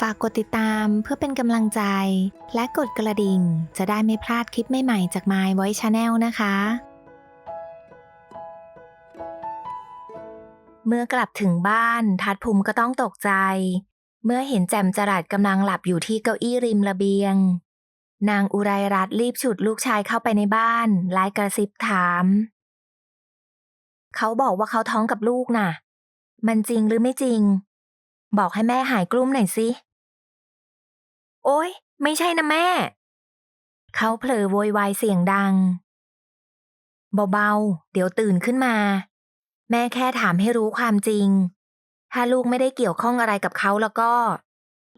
ฝากกดติดตามเพื่อเป็นกำลังใจ และกดกระดิ่ง จะได้ไม่พลาดคลิปใหม่ๆจาก My Voice Channel นะคะ เมื่อกลับถึงบ้าน ทัดภูมิก็ต้องตกใจ เมื่อเห็นแจ่มจรัสกำลังหลับอยู่ที่เก้าอี้ริมระเบียง นางอุไรรัตน์รีบฉุดลูกชายเข้าไปในบ้านไล่กระซิบถาม เขาบอกว่าเขาท้องกับลูกน่ะ มันจริงหรือไม่จริง บอกให้แม่หายกลุ้มหน่อยสิ โอ๊ย ไม่ใช่นะแม่ เขาเผลอโวยวายเสียงดัง เบาๆ เดี๋ยวตื่นขึ้นมา แม่แค่ถามให้รู้ความจริง ถ้าลูกไม่ได้เกี่ยวข้องอะไรกับเขาแล้วก็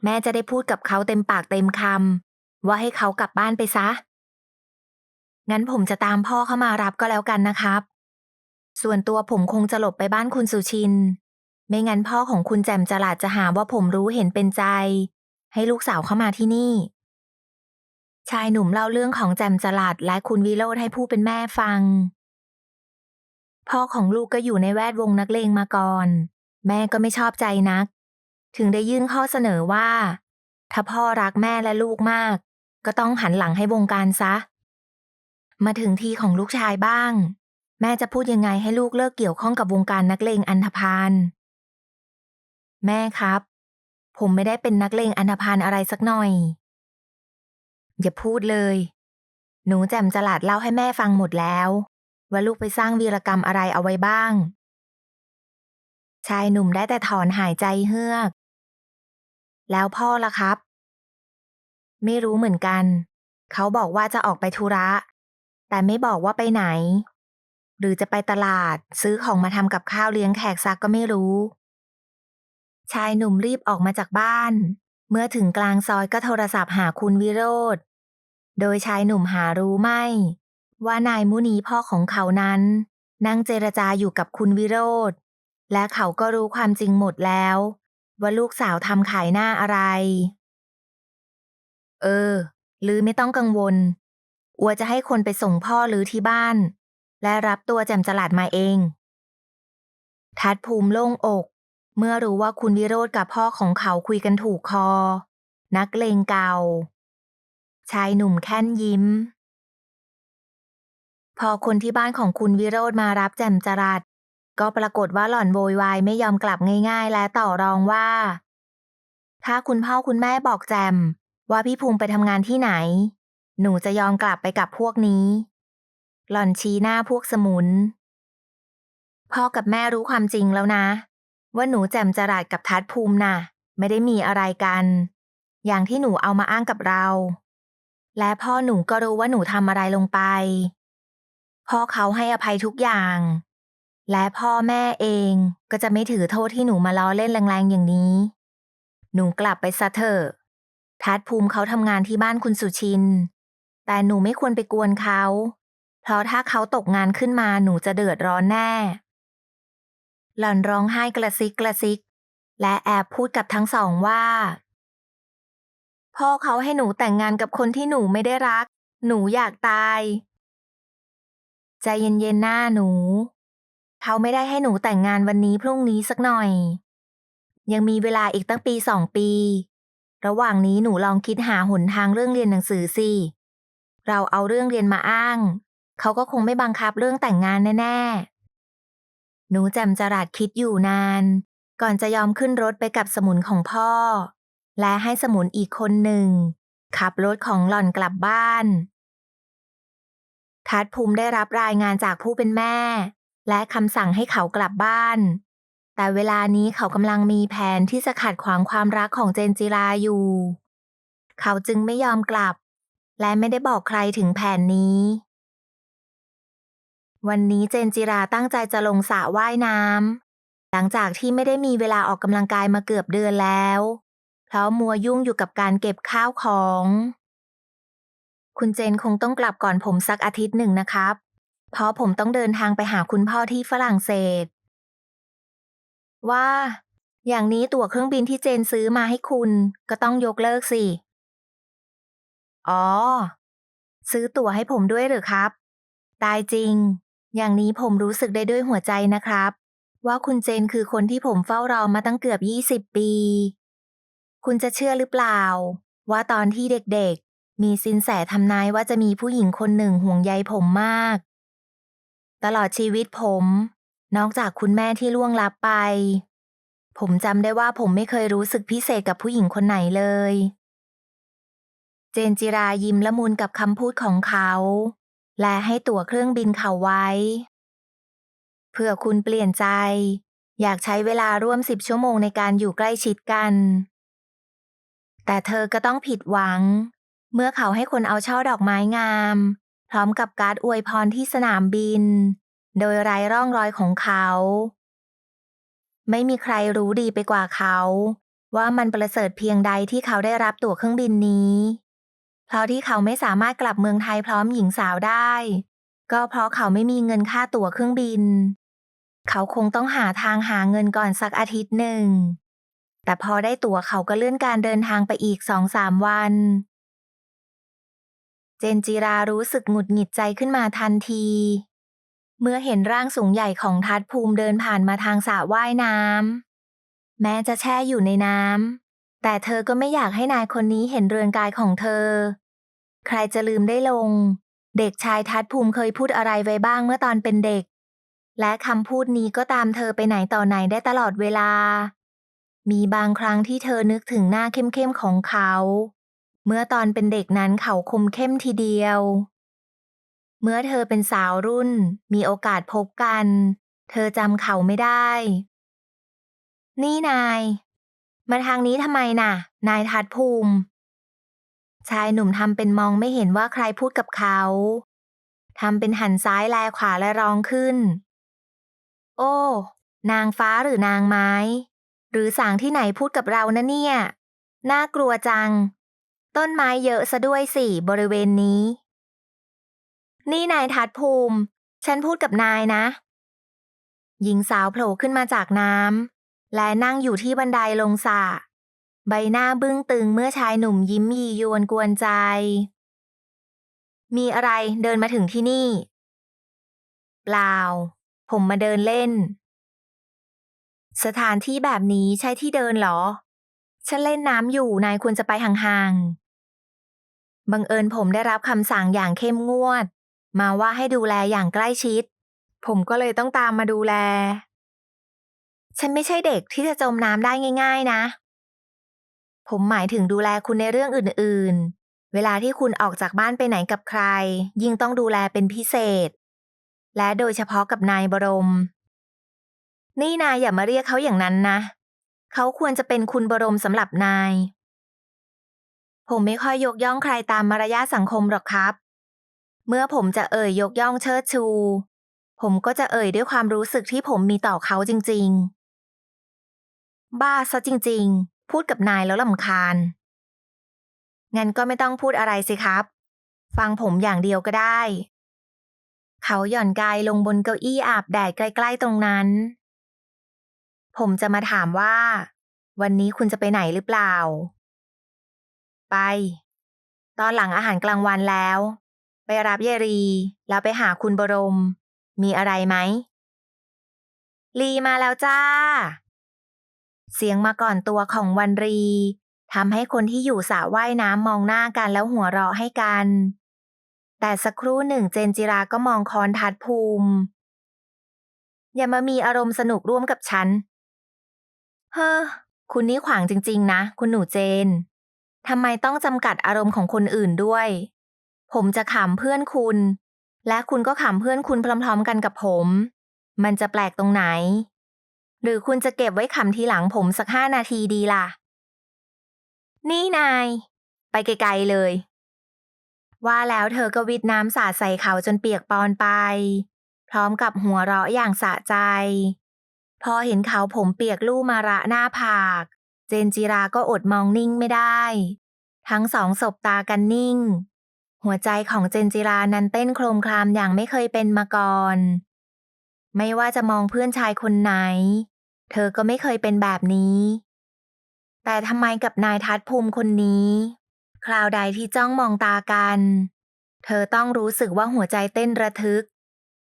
แม่จะได้พูดกับเขาเต็มปากเต็มคำว่าให้เขากลับบ้านไปซะ งั้นผมจะตามพ่อเข้ามารับก็แล้วกันนะครับ ส่วนตัวผมคงจะหลบไปบ้านคุณสุชิน ไม่งั้นพ่อของคุณแจมจลาดจะหาว่าผมรู้เห็นเป็นใจ ให้ลูกสาวเข้ามาที่นี่ ชายหนุ่มเล่าเรื่องของแจมจลาดและคุณวิโรธให้ผู้เป็นแม่ฟัง พ่อของลูกก็อยู่ในแวดวงนักเลงมาก่อน แม่ก็ไม่ชอบใจนัก ถึงได้ยื่นข้อเสนอว่า ถ้าพ่อรักแม่และลูกมาก ก็ต้องหันหลังให้วงการซะ มาถึงทีของลูกชายบ้าง แม่จะพูดยังไงให้ลูกเลิกเกี่ยวข้องกับวงการนักเลงอันธพาล แม่ครับ ผมไม่ได้เป็นนักเลงอันธพาลอะไรสักหน่อย อย่าพูดเลย หนูแจ่มจลาดเล่าให้แม่ฟังหมดแล้ว ว่าลูกไปสร้างวีรกรรมอะไรเอาไว้บ้าง ชายหนุ่มได้แต่ถอนหายใจเฮือก แล้วพ่อล่ะครับ ไม่รู้เหมือนกัน เขาบอกว่าจะออกไปธุระ แต่ไม่บอกว่าไปไหน หรือจะไปตลาดซื้อของมาทำกับข้าวเลี้ยงแขกซักก็ไม่รู้ ชายหนุ่มรีบออกมาจากบ้าน เมื่อถึงกลางซอยก็โทรศัพท์หาคุณวิโรธโดยชายหนุ่มหารู้ไม่ ว่านายมุนีพ่อของเขานั้น นั่งเจรจาอยู่กับคุณวิโรธและเขาก็รู้ความจริงหมดแล้ว ว่าลูกสาวทำขายหน้าอะไร เออ ลือไม่ต้องกังวล อัวจะให้คนไปส่งพ่อลือที่บ้าน และรับตัวแจมจลาดมาเอง ทัดภูมิโล่งอก เมื่อรู้ว่าคุณวิโรธกับพ่อของเขาคุยกันถูกคอ นักเลงเก่า ชายหนุ่มแค่นยิ้ม พอคนที่บ้านของคุณวิโรธมารับแจ่มจรัสก็ปรากฏว่าหล่อนโวยวายไม่ยอมกลับง่าย ๆ และต่อรองว่า ถ้าคุณพ่อคุณแม่บอกแจมว่าพี่ภูมิไปทำงานที่ไหน หนูจะยอมกลับไปกับพวกนี้ หล่อนชี้หน้าพวกสมุน พ่อกับแม่รู้ความจริงแล้วนะ ว่าหนูแจ่มจรัสกับทัดภูมิน่ะ ไม่ได้มีอะไรกัน อย่างที่หนูเอามาอ้างกับเรา และพ่อหนูก็รู้ว่าหนูทำอะไรลงไป พ่อเขาให้อภัยทุกอย่าง และพ่อแม่เองก็จะไม่ถือโทษที่หนูมาล้อเล่นแรงๆอย่างนี้ หนูกลับไปซะเถอะทัดภูมิเขาทำงานที่บ้านคุณสุชิน แต่หนูไม่ควรไปกวนเขา เพราะถ้าเขาตกงานขึ้นมาหนูจะเดือดร้อนแน่ หล่อนร้องไห้กระซิกกระซิก และแอบพูดกับทั้งสองว่า พ่อเขาให้หนูแต่งงานกับคนที่หนูไม่ได้รัก หนูอยากตายใจเย็นๆหน้าหนู เขาไม่ได้ให้หนูแต่งงานวันนี้พรุ่งนี้สักหน่อย ยังมีเวลาอีกตั้งปีสองปี ระหว่างนี้หนูลองคิดหาหนทางเรื่องเรียนหนังสือสิเราเอาเรื่องเรียนมาอ้าง เขาก็คงไม่บังคับเรื่องแต่งงานแน่ๆ หนูแจ่มจรัสคิดอยู่นาน ก่อนจะยอมขึ้นรถไปกับสมุนของพ่อ และให้สมุนอีกคนหนึ่ง ขับรถของหล่อนกลับบ้าน ทัดภูมิได้รับรายงานจากผู้เป็นแม่ และคำสั่งให้เขากลับบ้าน แต่เวลานี้เขากำลังมีแผนที่จะขัดขวางความรักของเจนจิราอยู่ เขาจึงไม่ยอมกลับ และไม่ได้บอกใครถึงแผนนี้ วันนี้เจนจิราตั้งใจจะลงสระว่ายน้ำหลังจากที่ไม่ได้มีเวลาออกกำลังกายมาเกือบเดือนแล้ว เพราะมัวยุ่งอยู่กับการเก็บข้าวของ คุณเจนคงต้องกลับก่อนผมสักอาทิตย์หนึ่งนะครับ เพราะผมต้องเดินทางไปหาคุณพ่อที่ฝรั่งเศส ว่า อย่างนี้ตั๋วเครื่องบินที่เจนซื้อมาให้คุณก็ต้องยกเลิกสิ อ๋อ ซื้อตั๋วให้ผมด้วยหรือครับ ตายจริง อย่างนี้ผมรู้สึกได้ด้วยหัวใจนะครับ ว่าคุณเจนคือคนที่ผมเฝ้ารอมาตั้งเกือบ 20 ปี คุณจะเชื่อหรือเปล่า ว่าตอนที่เด็กๆ มีสินแสทำนายว่าจะมีผู้หญิงคนหนึ่งห่วงใยผมมาก ตลอดชีวิตผม นอกจากคุณแม่ที่ล่วงลับไป ผมจำได้ว่าผมไม่เคยรู้สึกพิเศษกับผู้หญิงคนไหนเลย เจนจิรายิ้มละมุนกับคำพูดของเขา และให้ตั๋วเครื่องบินเขาไว้ เพื่อคุณเปลี่ยนใจ อยากใช้เวลาร่วมสิบชั่วโมงในการอยู่ใกล้ชิดกัน แต่เธอก็ต้องผิดหวัง เมื่อเขาให้คนเอาช่อดอกไม้งาม พร้อมกับการ์ดอวยพรที่สนามบิน โดยไร้ร่องรอยของเขา ไม่มีใครรู้ดีไปกว่าเขา ว่ามันประเสริฐเพียงใดที่เขาได้รับตั๋วเครื่องบินนี้ เพราะที่เขาไม่สามารถกลับเมืองไทยพร้อมหญิงสาวได้ ก็เพราะเขาไม่มีเงินค่าตั๋วเครื่องบิน เขาคงต้องหาทางหาเงินก่อนสักอาทิตย์หนึ่ง แต่พอได้ตั๋วเขาก็เลื่อนการเดินทางไปอีกสองสามวัน เจนจิรารู้สึกหงุดหงิดใจขึ้นมาทันที เมื่อเห็นร่างสูงใหญ่ของทัดภูมิเดินผ่านมาทางสระว่ายน้ำแม้จะแช่อยู่ในน้ำแต่เธอก็ไม่อยากให้นายคนนี้เห็นเรือนกายของเธอ ใครจะลืมได้ลง เด็กชายทัดภูมิเคยพูดอะไรไว้บ้างเมื่อตอนเป็นเด็ก และคำพูดนี้ก็ตามเธอไปไหนต่อไหนได้ตลอดเวลา มีบางครั้งที่เธอนึกถึงหน้าเข้มๆของเขา เมื่อตอนเป็นเด็กนั้นเขาคมเข้มทีเดียว เมื่อเธอเป็นสาวรุ่น มีโอกาสพบกัน เธอจำเขาไม่ได้ นี่นาย มาทางนี้ทำไมน่ะ นายทัดภูมิ ชายหนุ่มทำเป็นมองไม่เห็นว่าใครพูดกับเขาทำเป็นหันซ้ายแลขวาและร้องขึ้น โอ้ นางฟ้าหรือนางไม้ หรือสางที่ไหนพูดกับเรานะเนี่ย น่ากลัวจัง ต้นไม้เยอะซะด้วยสิบริเวณนี้ นี่นายทัดภูมิ ฉันพูดกับนายนะ หญิงสาวโผล่ขึ้นมาจากน้ำและนั่งอยู่ที่บันไดลงสระ ใบหน้าบึ้งตึงเมื่อชายหนุ่มยิ้มยียวนกวนใจ มีอะไรเดินมาถึงที่นี่ เปล่า ผมมาเดินเล่น สถานที่แบบนี้ใช่ที่เดินเหรอ ฉันเล่นน้ำอยู่นายควรจะไปห่างๆ บังเอิญผมได้รับคำสั่งอย่างเข้มงวด มาว่าให้ดูแลอย่างใกล้ชิด ผมก็เลยต้องตามมาดูแล ฉันไม่ใช่เด็กที่จะจมน้ำได้ง่าย ๆ นะ ผมหมายถึงดูแลคุณในเรื่องอื่นๆ เวลาที่คุณออกจากบ้านไปไหนกับใคร ยิ่งต้องดูแลเป็นพิเศษ และโดยเฉพาะกับนายบรม นี่นายอย่ามาเรียกเขาอย่างนั้นนะ เขาควรจะเป็นคุณบรมสำหรับนาย ผมไม่ค่อยยกย่องใครตามมารยาทสังคมหรอกครับ เมื่อผมจะเอ่ยยกย่องเชิดชู ผมก็จะเอ่ยด้วยความรู้สึกที่ผมมีต่อเขาจริง ๆ บ้าซะจริง ๆ พูดกับนายแล้วลำคาญ งั้นก็ไม่ต้องพูดอะไรสิครับ ฟังผมอย่างเดียวก็ได้ เขาหย่อนกายลงบนเก้าอี้อาบแดดใกล้ๆตรงนั้น ผมจะมาถามว่า วันนี้คุณจะไปไหนหรือเปล่า ไป ตอนหลังอาหารกลางวันแล้ว ไปรับเยรี แล้วไปหาคุณบรม มีอะไรไหมลีมาแล้วจ้า เสียงมาก่อนตัวของวันรีทำให้คนที่อยู่สระว่ายน้ำมองหน้ากันแล้วหัวเราะให้กัน แต่สักครู่หนึ่งเจนจิราก็มองคอนทัดภูมิ อย่ามามีอารมณ์สนุกร่วมกับฉัน เฮ้อ คุณนี่ขวางจริง ๆ นะ คุณหนูเจน ทำไมต้องจำกัดอารมณ์ของคนอื่นด้วย ผมจะขำเพื่อนคุณ และคุณก็ขำเพื่อนคุณพร้อม ๆ กันกับผม มันจะแปลกตรงไหน หรือคุณจะเก็บไว้ขำทีหลังผมสักห้านาทีดีล่ะ นี่นาย ไปไกลๆเลย ว่าแล้วเธอก็วิดน้ำสาดใส่เขาจนเปียกปอนไป พร้อมกับหัวเราะอย่างสะใจ พอเห็นเขาผมเปียกลู่มาระหน้าผาก เจนจิราก็อดมองนิ่งไม่ได้ ทั้งสองสบตากันนิ่ง หัวใจของเจนจิรานั้นเต้นโครมครามอย่างไม่เคยเป็นมาก่อนไม่ว่าจะมองเพื่อนชายคนไหน เธอก็ไม่เคยเป็นแบบนี้ แต่ทำไมกับนายทัดภูมิคนนี้ คราวใดที่จ้องมองตากัน เธอต้องรู้สึกว่าหัวใจเต้นระทึก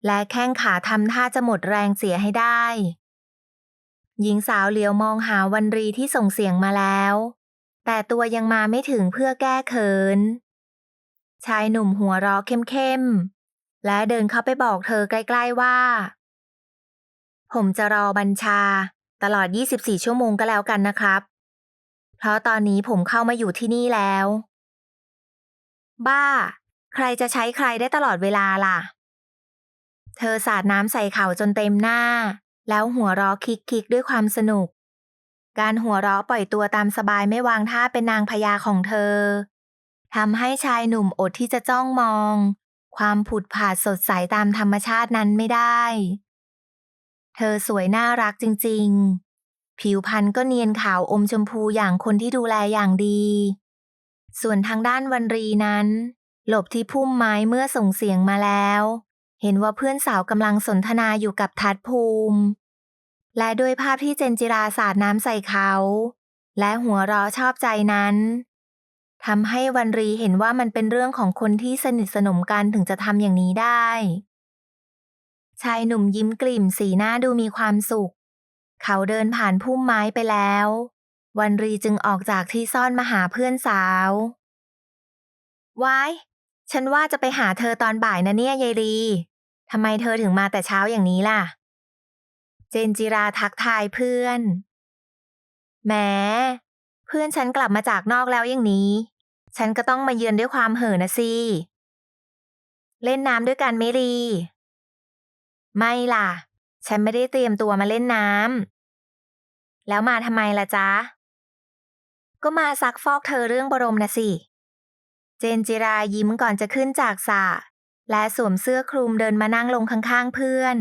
และแข้งขาทำท่าจะหมดแรงเสียให้ได้ หญิงสาวเหลียวมองหาวันรีที่ส่งเสียงมาแล้ว แต่ตัวยังมาไม่ถึงเพื่อแก้เขิน ชายหนุ่มหัวเร้อเข้มๆ และเดินเข้าไปบอกเธอใกล้ ๆว่าผมจะรอบัญชา ตลอด 24 ชั่วโมงก็แล้วกันนะครับ เพราะตอนนี้ผมเข้ามาอยู่ที่นี่แล้ว บ้า ใครจะใช้ใครได้ตลอดเวลาล่ะ เธอสาดน้ำใส่เขาจนเต็มหน้า แล้วหัวเราะคิกๆด้วยความสนุก การหัวเราะปล่อยตัวตามสบายไม่วางท่าเป็นนางพญาของเธอทำให้ชายหนุ่มอดที่จะจ้องมอง ความผุดผาดสดใสตามธรรมชาตินั้นไม่ได้ เธอสวยน่ารักจริง ๆ ผิวพรรณก็เนียนขาวอมชมพูอย่างคนที่ดูแลอย่างดี ส่วนทางด้านวันรีนั้น หลบที่พุ่มไม้เมื่อส่งเสียงมาแล้ว เห็นว่าเพื่อนสาวกำลังสนทนาอยู่กับทัดภูมิ และด้วยภาพที่เจนจิราสาดน้ำใส่เขา และหัวเราะชอบใจนั้นทำให้วันรีเห็นว่ามันเป็นเรื่องของคนที่สนิทสนมกันถึงจะทำอย่างนี้ได้ ชายหนุ่มยิ้มกลิ่มสีหน้าดูมีความสุข เขาเดินผ่านพุ่มไม้ไปแล้ว วันรีจึงออกจากที่ซ่อนมาหาเพื่อนสาวว้ายฉันว่าจะไปหาเธอตอนบ่ายนะเนี่ยยายรีทำไมเธอถึงมาแต่เช้าอย่างนี้ล่ะ เจนจิราทักทายเพื่อนแหมเพื่อนฉันกลับมาจากนอกแล้วอย่างนี้ ฉันก็ต้องมาเยือนด้วยความเห่อนะสิ เล่นน้ำด้วยกันไมรี ไม่ล่ะ ฉันไม่ได้เตรียมตัวมาเล่นน้ำ แล้วมาทำไมล่ะจ๊ะ ก็มาซักฟอกเธอเรื่องบรมนะสิ เจนจิรายิ้มก่อนจะขึ้นจากสระและสวมเสื้อคลุมเดินมานั่งลงข้างๆเพื่อน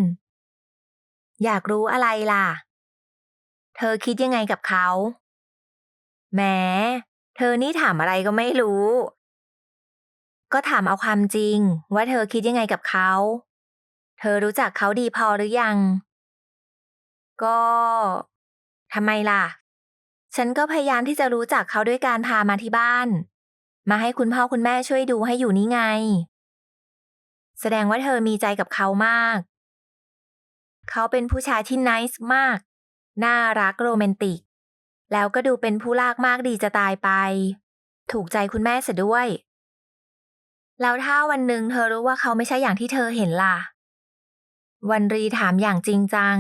อยากรู้อะไรล่ะ เธอคิดยังไงกับเขาแหม เธอนี่ถามอะไรก็ไม่รู้ ก็ถามเอาความจริงว่าเธอคิดยังไงกับเขา เธอรู้จักเขาดีพอหรือยัง ก็ทำไมล่ะ ฉันก็พยายามที่จะรู้จักเขาด้วยการพามาที่บ้าน มาให้คุณพ่อคุณแม่ช่วยดูให้อยู่นี่ไง แสดงว่าเธอมีใจกับเขามาก เขาเป็นผู้ชายที่ไนส์มาก น่ารักโรแมนติก แล้วก็ดูเป็นผู้ลากมากดีจะตายไป ถูกใจคุณแม่เสียด้วย แล้วถ้าวันหนึ่งเธอรู้ว่าเขาไม่ใช่อย่างที่เธอเห็นล่ะ วันรีถามอย่างจริงจัง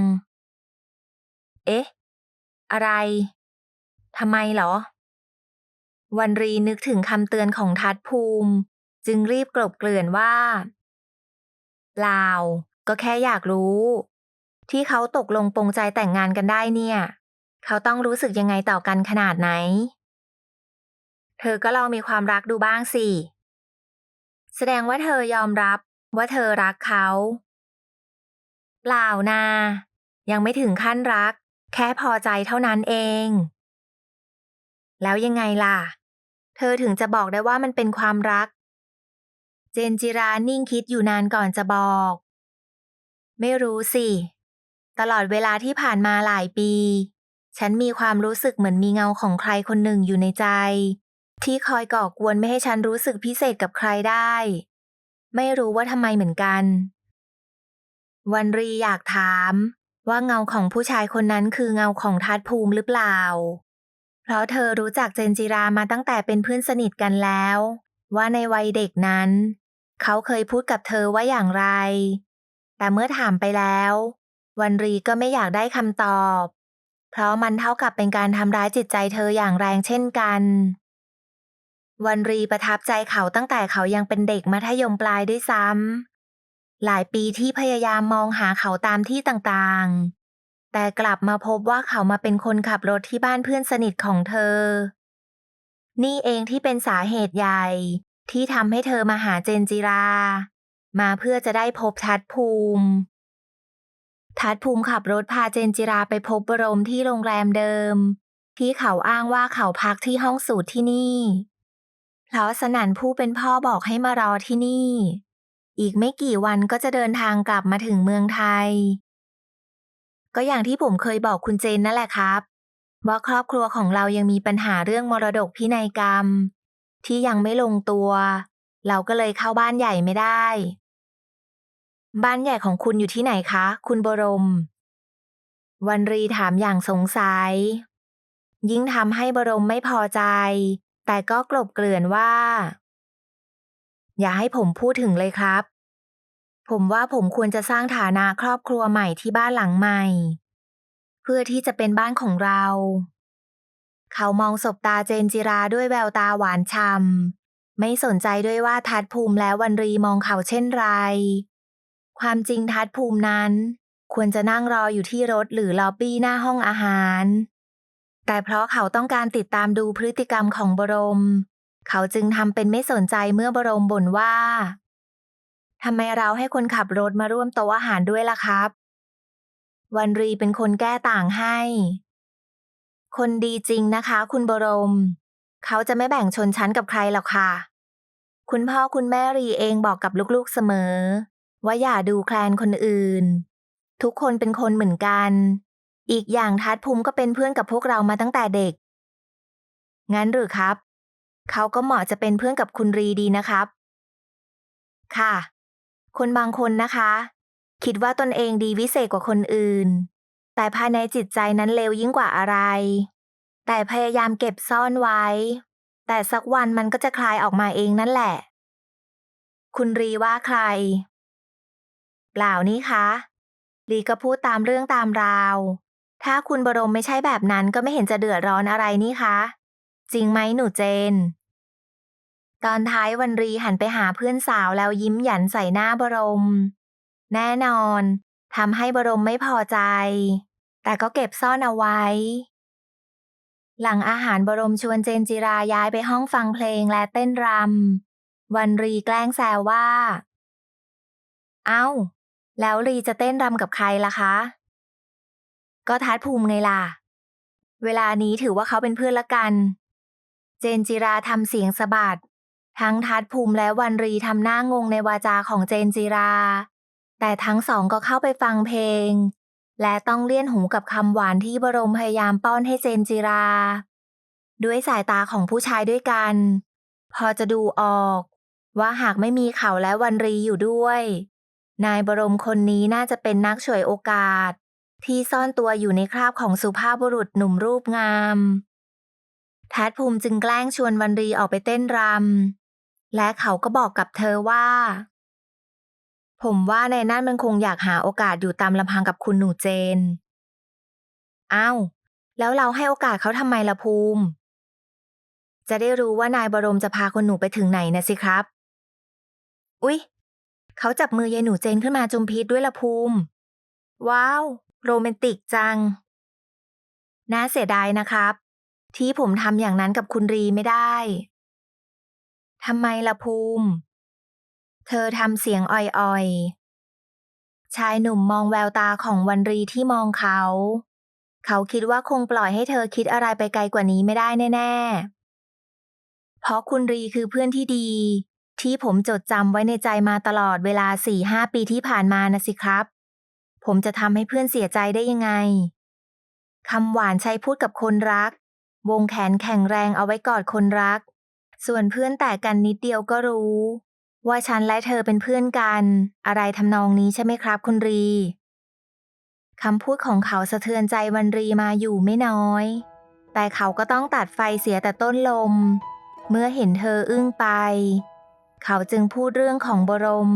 เอ๊ะ อะไร ทำไมเหรอ วันรีนึกถึงคำเตือนของทัดภูมิ จึงรีบกลบเกลื่อนว่าเปล่า ก็แค่อยากรู้ ที่เขาตกลงปรงใจแต่งงานกันได้เนี่ย เขาต้องรู้สึกยังไงต่อกันขนาดไหน เธอก็ลองมีความรักดูบ้างสิ แสดงว่าเธอยอมรับว่าเธอรักเขา เปล่านา ยังไม่ถึงขั้นรัก แค่พอใจเท่านั้นเอง แล้วยังไงล่ะ เธอถึงจะบอกได้ว่ามันเป็นความรัก เจนจิรานิ่งคิดอยู่นานก่อนจะบอก ไม่รู้สิ ตลอดเวลาที่ผ่านมาหลายปี ฉันมีความรู้สึกเหมือนมีเงาของใครคนหนึ่งอยู่ในใจ ที่คอยก่อกวนไม่ให้ฉันรู้สึกพิเศษกับใครได้ ไม่รู้ว่าทำไมเหมือนกัน วันรีอยากถาม ว่าเงาของผู้ชายคนนั้นคือเงาของทัดภูมิหรือเปล่า เพราะเธอรู้จักเจนจิรามาตั้งแต่เป็นเพื่อนสนิทกันแล้ว ว่าในวัยเด็กนั้น เขาเคยพูดกับเธอว่าอย่างไร แต่เมื่อถามไปแล้ว วันรีก็ไม่อยากได้คำตอบ เพราะมันเท่ากับเป็นการทำร้ายจิตใจเธออย่างแรงเช่นกัน วันรีประทับใจเขาตั้งแต่เขายังเป็นเด็กมัธยมปลายด้วยซ้ำ หลายปีที่พยายามมองหาเขาตามที่ต่างๆ แต่กลับมาพบว่าเขามาเป็นคนขับรถที่บ้านเพื่อนสนิทของเธอ นี่เองที่เป็นสาเหตุใหญ่ ที่ทำให้เธอมาหาเจนจิรา มาเพื่อจะได้พบทัดภูมิ ทัดภูมิขับรถพาเจนจิราไปพบบรมที่โรงแรมเดิม ที่เขาอ้างว่าเขาพักที่ห้องสูตรที่นี่เพราะสนันผู้เป็นพ่อบอกให้มารอที่นี่ อีกไม่กี่วันก็จะเดินทางกลับมาถึงเมืองไทย ก็อย่างที่ผมเคยบอกคุณเจนนั่นแหละครับ ว่าครอบครัวของเรายังมีปัญหาเรื่องมรดกพินัยกรรม ที่ยังไม่ลงตัว เราก็เลยเข้าบ้านใหญ่ไม่ได้ บ้านใหญ่ของคุณอยู่ที่ไหนคะ คุณบรม วันรีถามอย่างสงสัย ยิ่งทำให้บรมไม่พอใจ แต่ก็กลบเกลื่อนว่า อย่าให้ผมพูดถึงเลยครับ ผมว่าผมควรจะสร้างฐานะครอบครัวใหม่ที่บ้านหลังใหม่ เพื่อที่จะเป็นบ้านของเรา เขามองสบตาเจนจิราด้วยแววตาหวานช่ำไม่สนใจด้วยว่าทัดภูมิและวันรีมองเขาเช่นไร ความจริงทัดภูมินั้น ควรจะนั่งรออยู่ที่รถหรือล็อบบี้หน้าห้องอาหาร แต่เพราะเขาต้องการติดตามดูพฤติกรรมของบรม เขาจึงทำเป็นไม่สนใจเมื่อบรมบ่นว่าทำไมเราให้คนขับรถมาร่วมโต๊ะอาหารด้วยล่ะครับ วันรีเป็นคนแก้ต่างให้ คนดีจริงนะคะ คุณบรม เขาจะไม่แบ่งชนชั้นกับใครหรอกค่ะ คุณพ่อคุณแม่รีเองบอกกับลูกๆเสมอ ว่าอย่าดูแคลนคนอื่น ทุกคนเป็นคนเหมือนกัน อีกอย่างทัดภูมิก็เป็นเพื่อนกับพวกเรามาตั้งแต่เด็ก งั้นหรือครับ เขาก็เหมาะจะเป็นเพื่อนกับคุณรีดีนะครับ ค่ะ คนบางคนนะคะ คิดว่าตนเองดีวิเศษกว่าคนอื่น แต่ภายในจิตใจนั้นเลวยิ่งกว่าอะไร แต่พยายามเก็บซ่อนไว้ แต่สักวันมันก็จะคลายออกมาเองนั่นแหละ คุณรีว่าใคร เปล่านี่คะลีก็พูดตามเรื่องตามราว ถ้าคุณบรมไม่ใช่แบบนั้นก็ไม่เห็นจะเดือดร้อนอะไรนี่คะ จริงไหมหนูเจน ตอนท้ายวันรีหันไปหาเพื่อนสาวแล้วยิ้มหยันใส่หน้าบรม แน่นอนทำให้บรมไม่พอใจ แต่ก็เก็บซ่อนเอาไว้ หลังอาหารบรมชวนเจนจิราย้ายไปห้องฟังเพลงและเต้นรำวันรีแกล้งแซวว่า เอ้า แล้วรีจะเต้นรำกับใครล่ะคะ ก็ทัดภูมิไงล่ะ เวลานี้ถือว่าเขาเป็นเพื่อนละกัน เจนจิราทำเสียงสะบัด ทั้งทัดภูมิและวันรีทำหน้างงในวาจาของเจนจิรา แต่ทั้งสองก็เข้าไปฟังเพลง และต้องเลี่ยนหูกับคำหวานที่บรมพยายามป้อนให้เจนจิรา ด้วยสายตาของผู้ชายด้วยกัน พอจะดูออก ว่าหากไม่มีเขาและวันรีอยู่ด้วย นายบรมคนนี้น่าจะเป็นนักฉวยโอกาสที่ซ่อนตัวอยู่ในคราบของสุภาพบุรุษหนุ่มรูปงาม ทัดภูมิจึงแกล้งชวนวันรีออกไปเต้นรำ และเขาก็บอกกับเธอว่า ผมว่าในนั่นมันคงอยากหาโอกาสอยู่ตามลำพังกับคุณหนูเจน อ้าว แล้วเราให้โอกาสเขาทำไมล่ะภูมิ จะได้รู้ว่านายบรมจะพาคนหนูไปถึงไหนนะสิครับ อุ๊ย เขาจับมือยายหนูเจนขึ้นมาจุมพิษด้วยละภูมิ ว้าว โรแมนติกจัง น่าเสียดายนะครับ ที่ผมทำอย่างนั้นกับคุณรีไม่ได้ ทำไมล่ะภูมิ เธอทำเสียงอ่อยๆ ชายหนุ่มมองแววตาของวันรีที่มองเขา เขาคิดว่าคงปล่อยให้เธอคิดอะไรไปไกลกว่านี้ไม่ได้แน่ ๆ เพราะคุณรีคือเพื่อนที่ดี ที่ผมจดจำไว้ในใจมาตลอดเวลาสี่ห้าปีที่ผ่านมานะสิครับ ผมจะทำให้เพื่อนเสียใจได้ยังไงคำหวานใช้พูดกับคนรัก วงแขนแข็งแรงเอาไว้กอดคนรัก ส่วนเพื่อนแต่กันนิดเดียวก็รู้ ว่าฉันและเธอเป็นเพื่อนกัน อะไรทำนองนี้ใช่ไหมครับคุณรีคำพูดของเขาสะเทือนใจวันรีมาอยู่ไม่น้อย แต่เขาก็ต้องตัดไฟเสียแต่ต้นลม เมื่อเห็นเธออึ้งไป เขาจึงพูดเรื่องของบรม